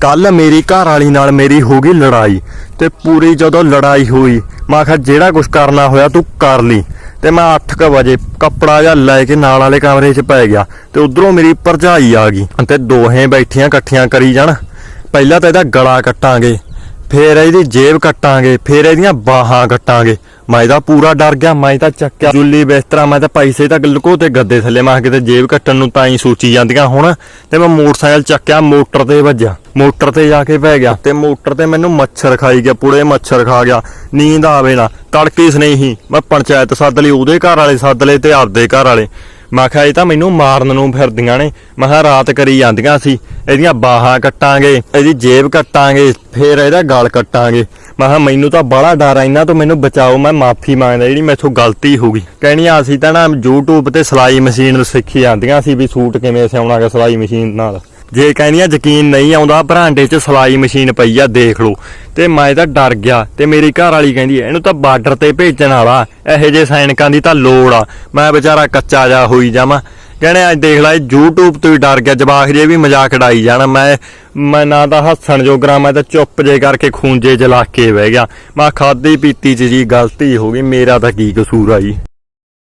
ਕੱਲ ਮੇਰੀ ਘਰ ਵਾਲੀ ਨਾਲ ਮੇਰੀ ਹੋ ਗਈ ਲੜਾਈ ਤੇ ਪੂਰੀ ਜਦੋਂ ਲੜਾਈ ਹੋਈ, ਮੈਂ ਕਿਹਾ ਜਿਹੜਾ ਕੁਝ ਕਰਨਾ ਹੋਇਆ ਤੂੰ ਕਰ ਲਈ। ਤੇ ਮੈਂ 8:00 ਵਜੇ ਕੱਪੜਾ ਜਿਹਾ ਲੈ ਕੇ ਨਾਲ ਵਾਲੇ ਕਮਰੇ 'ਚ ਪੈ ਗਿਆ ਤੇ ਉਧਰੋਂ ਮੇਰੀ ਭਰਜਾਈ ਆ ਗਈ ਤੇ ਦੋਹੇ ਬੈਠੀਆਂ ਇਕੱਠੀਆਂ ਕਰੀ ਜਾਣ। ਪਹਿਲਾਂ ਤਾਂ ਇਹਦਾ ਗਲਾ ਕੱਟਾਂਗੇ। ਫੇਰ ਇਹਦੀ ਜੇਬ ਕੱਟਾਂਗੇ, ਫੇਰ ਇਹਦੀਆਂ ਬਾਹਾਂ ਕੱਟਾਂਗੇ। ਮੈਂ ਤਾਂ ਪੂਰਾ ਡਰ ਗਿਆ, ਮੈਂ ਤਾਂ ਚੱਕਿਆ। ਜੁੱਲੀ ਬਿਸਤਰਾ ਮੈਂ ਤਾਂ ਪੈਸੇ ਤਾਂ ਲੁਕੋ ਤੇ ਗੱਦੇ ਥੱਲੇ ਮੈਂ ਕਿਹਾ ਕਿਤੇ ਜੇਬ ਕੱਟਣ ਨੂੰ ਤਾਂ ਹੀ ਸੋਚੀ ਜਾਂਦੀਆਂ ਹੁਣ। ਤੇ ਮੈਂ ਮੋਟਰਸਾਈਕਲ ਚੱਕਿਆ, ਮੋਟਰ ਤੇ ਵੱਜਿਆ। ਮੋਟਰ ਤੇ ਜਾ ਕੇ ਪੈ ਗਿਆ। ਤੇ ਮੋਟਰ ਤੇ ਮੈਨੂੰ ਮੱਛਰ ਖਾਈ ਗਿਆ, ਪੂਰੇ ਮੱਛਰ ਖਾ ਗਿਆ। ਨੀਂਦ ਆਵੇ ਨਾ। ਤੜਕੇ ਸਨੇਹੀ, ਮੈਂ ਪੰਚਾਇਤ ਸੱਦ ਲਈ, ਉਹਦੇ ਘਰ ਵਾਲੇ ਸੱਦ ਲਏ ਤੇ ਆਪਦੇ ਘਰ ਵਾਲੇ। ਮੈਂ ਕਿਹਾ, ਇਹ ਤਾਂ ਮੈਨੂੰ ਮਾਰਨ ਨੂੰ ਫਿਰਦੀਆਂ ਨੇ। ਮੈਂ ਕਿਹਾ, ਰਾਤ ਕਰੀ ਜਾਂਦੀਆਂ ਸੀ। ਇਹਦੀਆਂ ਬਾਹਾਂ ਕੱਟਾਂਗੇ, ਇਹਦੀ ਜੇਬ ਕੱਟਾਂਗੇ, ਫੇਰ ਇਹਦਾ ਗਲ ਕੱਟਾਂਗੇ। ਮੈਂ ਕਿਹਾ, ਮੈਨੂੰ ਤਾਂ ਬੜਾ ਡਰ ਆ, ਇਹਨਾਂ ਤੋਂ ਮੈਨੂੰ ਬਚਾਓ, ਮੈਂ ਮਾਫੀ ਮੰਗਦਾ, ਜਿਹੜੀ ਮੈਥੋਂ ਗਲਤੀ ਹੋ ਗਈ। ਕਹਿਣੀਆਂ ਅਸੀਂ ਤਾਂ ਨਾ YouTube ਤੇ ਸਿਲਾਈ ਮਸ਼ੀਨ ਸਿੱਖੀ ਜਾਂਦੀਆਂ ਸੀ ਵੀ ਸੂਟ ਕਿਵੇਂ ਸਿਉਣਾ ਹੈ ਸਿਲਾਈ ਮਸ਼ੀਨ ਨਾਲ। ਜੇ ਕਹਿੰਦੀਆਂ ਯਕੀਨ ਨਹੀਂ ਆਉਂਦਾ ਭਰਾਂਡੇ 'ਚ ਸਿਲਾਈ ਮਸ਼ੀਨ ਪਈ ਆ, ਦੇਖ ਲਓ। ਤੇ ਮੈਂ ਤਾਂ ਡਰ ਗਿਆ ਤੇ ਮੇਰੀ ਘਰ ਵਾਲੀ ਕਹਿੰਦੀ, ਇਹਨੂੰ ਤਾਂ ਬਾਰਡਰ ਤੇ ਭੇਜਣ ਵਾਲਾ, ਇਹੋ ਜਿਹੇ ਸੈਨਿਕਾਂ ਦੀ ਤਾਂ ਲੋੜ ਆ। ਮੈਂ ਵਿਚਾਰਾ ਕੱਚਾ ਜਾ ਹੋਈ ਜਾਵਾਂ। ਕਹਿੰਦੇ, ਅੱਜ ਦੇਖ ਲੈ ਇਹ YouTube ਤੋਂ ਹੀ ਡਰ ਗਿਆ ਜਵਾਖ ਜੇ ਵੀ ਮਜ਼ਾਕ ਡਾਈ ਜਾਣ। ਮੈਂ ਮੈਂ ਨਾ ਤਾਂ ਹੱਸਣ ਜੋਗਰਾ ਮੈਂ ਤਾਂ ਚੁੱਪ ਜੇ ਕਰਕੇ ਖੂੰਜੇ ਜਲਾ ਕੇ ਬਹਿ ਗਿਆ। ਮੈਂ ਖਾਦੀ ਪੀਤੀ ਚ ਜੀ ਗਲਤੀ ਹੋ ਗਈ, ਮੇਰਾ ਤਾਂ ਕੀ ਕਸੂਰ ਆ ਜੀ?